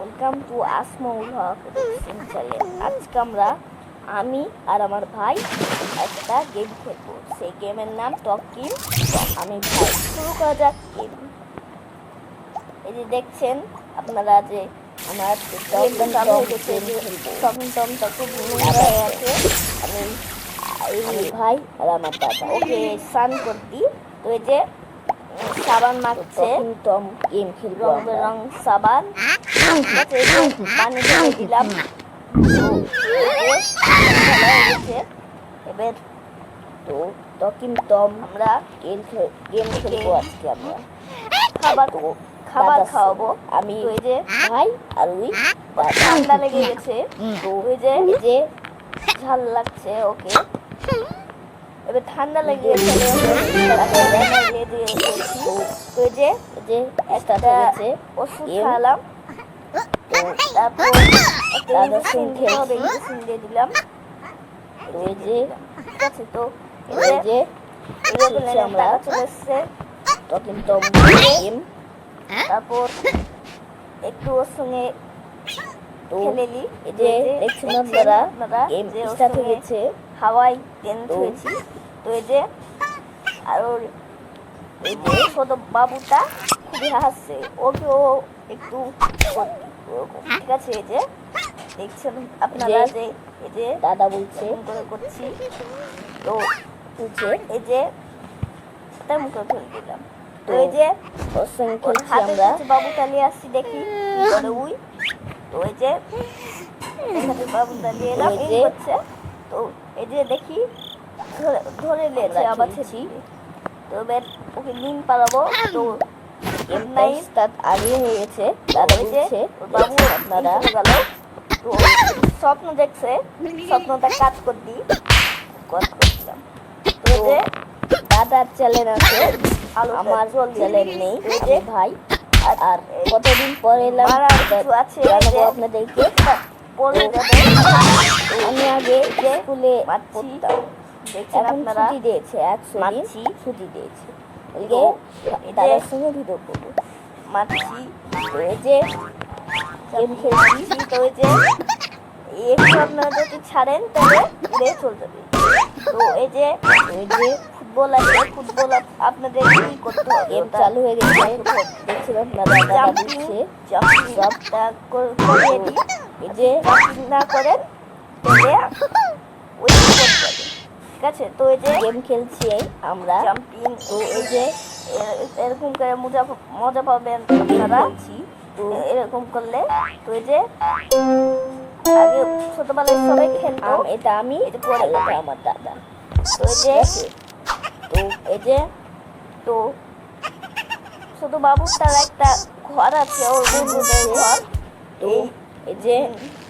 Welcome to Asmaul Haq channel আজকে আমরা আমি আর আমার ভাই একটা গেম খেলব। সেই গেমের নাম টকিং আমি ভাই। শুরু করা যাক গেম এই যে দেখছেন আপনারা যে আমার টকিং হয়ে আছে। আমি এই ভাই আর আমার দাদা। ওকে স্নান করতি তো এই যে সাবান মাখছে। টম গেম খেলব রং বেরং সাবান। পানি ঢেলে দিলাম। এবার তো টকিং টম আমরা গেম গেম খেলব আজকে আমরা। খাবার খাবার খাওয়াবো। আমি ওই যে ভাই আর ওই ঠান্ডা লেগে গেছে। তো ওই যে এই যে ঝাল লাগছে ওকে। এবার ঠান্ডা লেগে গেছে। যে যে একটা আছে ওষুধ খাওয়ালাম তারপর দিয়ে দিলাম। এই যে ঠিক আছে তো। এই যে আমরা চলে এসছে। তখন তো তারপর একটু ওর সঙ্গে খেলে এই যে দেখছেন আপনারা গেম স্টার্ট হয়ে গেছে। হাওয়াই টেন্ট হয়েছি। তো এই যে আর এই যে ছোট বাবুটা খুবই হাসছে। ওকে ও একটু ঠিক আছে এই যে দেখছেন আপনারা যে এই যে দাদা বলছে। করে করছি। তো এই যে তেমন করে ফেলে দিলাম। তো এই যে আমরা। বাবুটা নিয়ে আসছি দেখি করে উই। তো এই যে এখানে বাবুটা এলাম এই হচ্ছে। তো এই যে দেখি ধরে- ধরে নিয়েছে আবার ছেছি তো এবার ওকে নিম পালাবো তো তার আগে হয়ে গেছে। দাদা বলছে বাবু আপনারা গেল তো স্বপ্ন দেখছে। স্বপ্নটা কাজ করতি কাজ করছিলাম তো যে দাদার চ্যানেল আছে। আমার চ্যানেল নেই। যে ভাই। আর কতদিন পরে এলাম? আছে আপনাদেরকে। পরে যাবে। আমি আগে স্কুলে পড়তাম। দেখছেন আপনারা ছুটি দিয়েছে একশো দিন ছুটি দিয়েছে। দাদার সঙ্গে ভিডিও করব। মাছি যে গেম খেলছি তো একটু আপনারা যদি ছাড়েন তাহলে উড়ে চলে যাবে। তো এই যে এই যে ফুটবল আছে ফুটবল আপ- আপনাদের কি করতে হবে? গেম চালু হয়ে গেছে। আপনারা দাদা দিচ্ছে। সবটা করে দিই এই যে না করেন তাহলে ওই করতে ঠিক আছে তো এই যে গেম খেলছি আমরা। জাম্পিং তো এই যে এরকম করে মজা মজা পাবেন আপনারা। তো এরকম করলে তো এই যে আগে ছোটবেলায় সবাই খেলতো। এটা আমি এটা পরে এটা আমার দাদা। তো এই যে তো এই যে তো শুধু বাবুর তার একটা ঘর আছে ওর বন্ধুদের ঘর। তো এই যে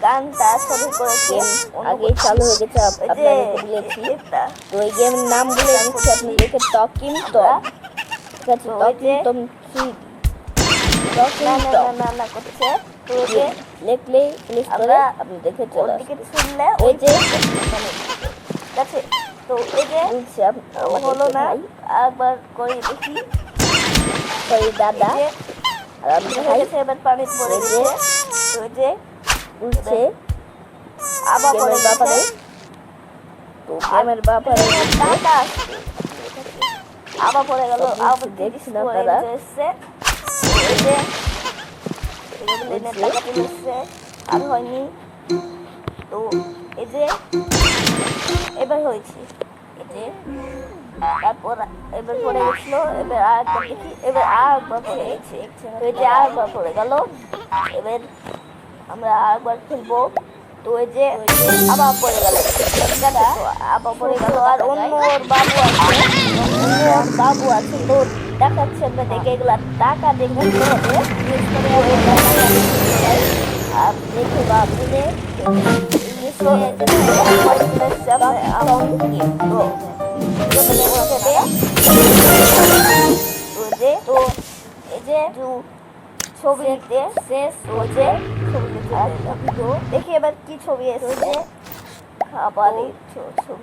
গানটা শুরু করেছে আগে চালু হয়ে গেছে আপ- আপনাদেরকে বলেছি। তো এই গেমের নাম বলে দিচ্ছি আপনাদেরকে টকিং টম ঠিক আছে টকিং টম টকিং টম করছে। তো যে লেখলে করে আপনি দেখে চলে আসবে শুনলে ওই যে ঠিক আছে তো এই যে হলো না একবার করে দেখি। ওই দাদা। আর আমি এবার পানি পড়ে গেছে যে বলছে আবার ব্যাপারে? তো গেমের ব্যাপারে আবার পরে গেল আবার টাকা তুলে এসছে আর হয়নি। তো এই যে এবার হয়েছে। এই যে তারপর এবার পড়ে গেছিল এবার আর দেখি এবার আর পড়ে গেছে যে আর পড়ে গেল। এবার আমরা আর একবার খেলব। তো এই যে আবার পড়ে গেল। আবার পড়ে গেল। আর অন্য ওর বাবু আছে। অন্য বাবু আছে তো দেখাচ্ছে, আমরা দেখে এগুলা টাকা দেখে হবে। ওই। আর দেখে বাবু তো এই যে ছবিতে শেষ হয়েছে ছবি দেখি এবার কি ছবি এসেছে। খাবারের ছ- ছবি।